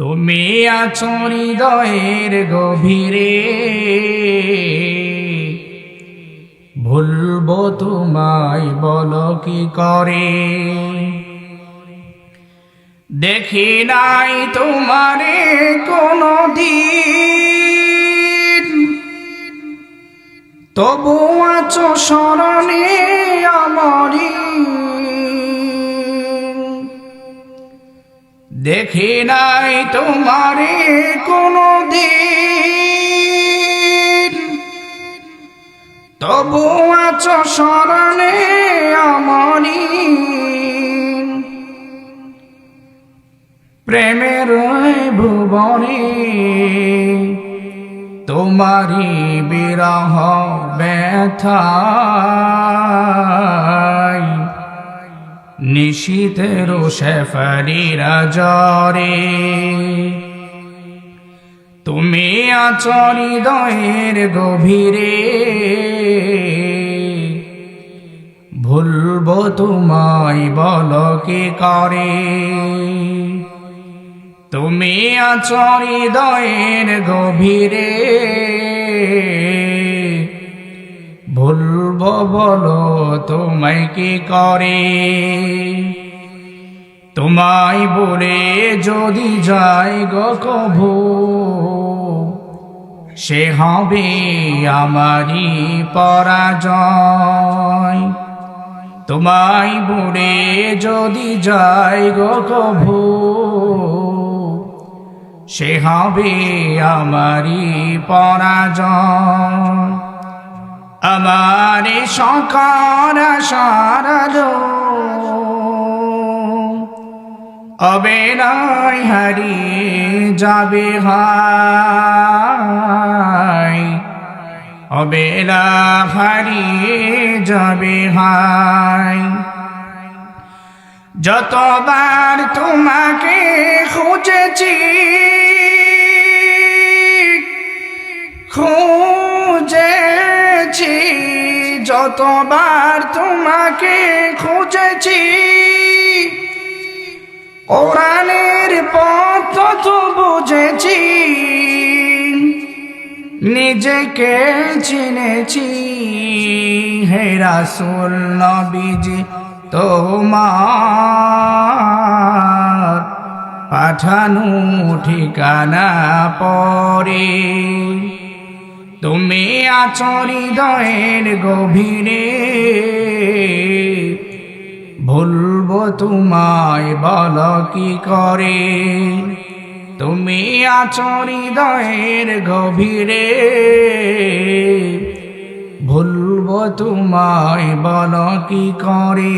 তুমি আছো হৃদয়ের গভীরে। ভুলবো তোমায় বলো কি করে? দেখি নাই তোমারে কোনো দিন তবু আছো স্মরণে আমারি দেখি নাই তোমারে কোনো দিন তবু আছো স্মরণে আমারি প্রেমের ভুবনে। তোমারি বিরহ ব্যথায়। নিশীতের শেফারিরা জরে তুমি আচরি দয়ের গভীরে। ভুলব তোমায় বল কি করে? তুমি আচরি দয়ের গভীরে। ভুলব বলো তোমায় কি করে? তোমায় বলে যদি যাই গো কভু, সে হবে আমারই পরাজয়। তোমায় বুড়ে যদি যাই গো কভু, সে হবে আমারই পরাজয়। আমার সকার সারালো অবেলাই হারিয়ে যাবে হাই। অবেলা হারিয়ে যাবে হাই। যতবার তোমাকে খুঁজেছি খুঁজেছি যতবার তোমাকে খুঁজেছি, কোরআনের পথ তো বুঝেছি, নিজেকে চিনেছি। হে রাসুল নবীজি, তোমার পাঠানো ঠিকানা পরে তুমি আচরি দয়ের গভীরে। ভুলবো তোমায় বল কি করে? তুমি আচরি দয়ের গভীরে। ভুলবো তোমায় বল কি করে?